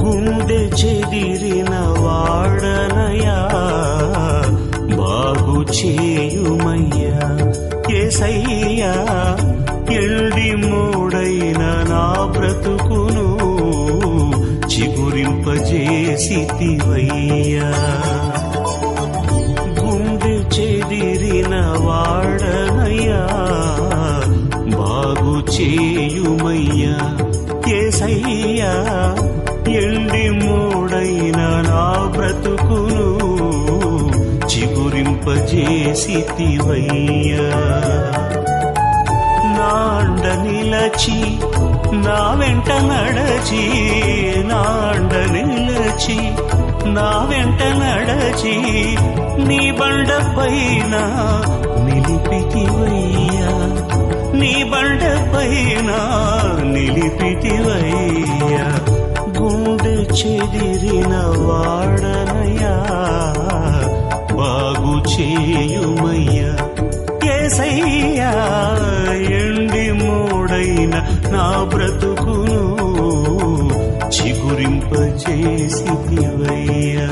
గుండె చెదిరిన వాడనయా? బాగు చేయుమయ్యా ఏసయ్యా ఎండి మూడైన నా బ్రతుకును చిగురింపజేసితివయ్యా. గుండె చెదిరిన వాడనయ్యా బాగు చేయుమయ్యా ఏసయ్యా ఎండి మూడైన నా బ్రతుకును చిగురింపజేసితివయ్యా. నాండ నిలచి నా వెంట నడచి నాండ నిలచి నా వెంట నడచి నీ బండ పైన నిలిపితివయ్యా. నీ బండ పైన నిలిపితివయ్యా. చెదిరిన వాడనయా బాగు చేయుమయ్యా. ఏసయ్యా ఎండి మూడైన నా బ్రతుకును చిగురింపచేసివయ్యా